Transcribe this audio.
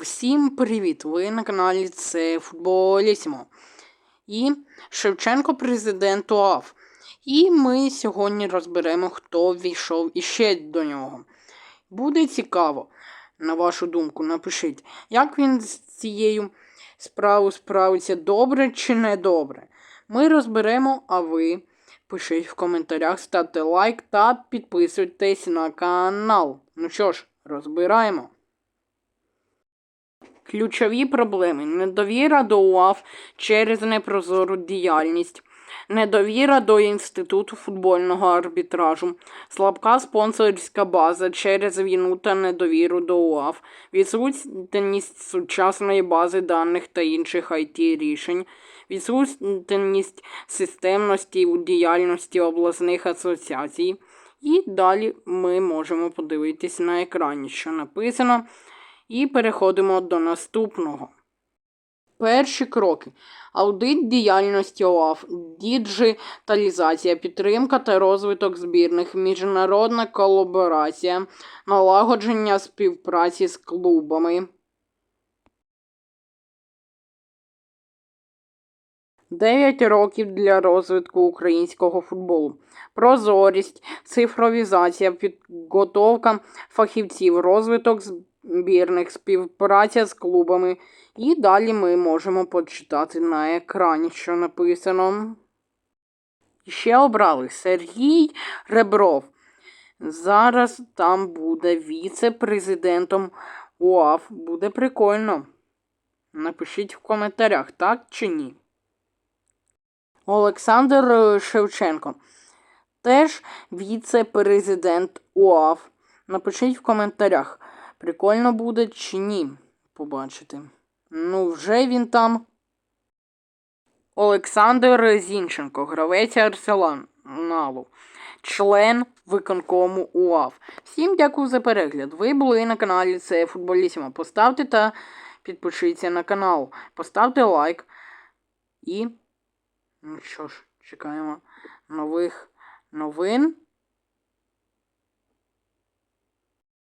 Всім привіт! Ви на каналі це Футболісімо. І Шевченко президент УАФ. І ми сьогодні розберемо, хто війшов іще до нього. Буде цікаво, на вашу думку, напишіть, як він з цією справою справиться добре чи не добре. Ми розберемо, а ви пишіть в коментарях, ставте лайк та підписуйтесь на канал. Ну що ж, розбираємо. Ключові проблеми: недовіра до УАФ через непрозору діяльність, недовіра до Інституту футбольного арбітражу, слабка спонсорська база через війну та недовіру до УАФ, відсутність сучасної бази даних та інших it рішень, відсутність системності у діяльності обласних асоціацій. І далі ми можемо подивитись на екрані, що написано. І переходимо до наступного. Перші кроки. Аудит діяльності ОАФ, діджиталізація, підтримка та розвиток збірних, міжнародна колаборація, налагодження співпраці з клубами. 9 років для розвитку українського футболу. Прозорість, цифровізація, підготовка фахівців, розвиток збірних, співпраця з клубами. І далі ми можемо почитати на екрані, що написано. Ще обрали Сергій Ребров. Зараз там буде віце-президентом УАФ. Буде прикольно. Напишіть в коментарях, так чи ні. Олександр Шевченко. Теж віце-президент УАФ. Напишіть в коментарях, прикольно буде чи ні. Побачити. Ну, вже він там. Олександр Зінченко, гравець Арсеналу, член виконкому УАФ. Всім дякую за перегляд. Ви були на каналі Це Футболісімо. Поставте та підпишіться на канал. Поставте лайк. І. Ну що ж, чекаємо нових новин.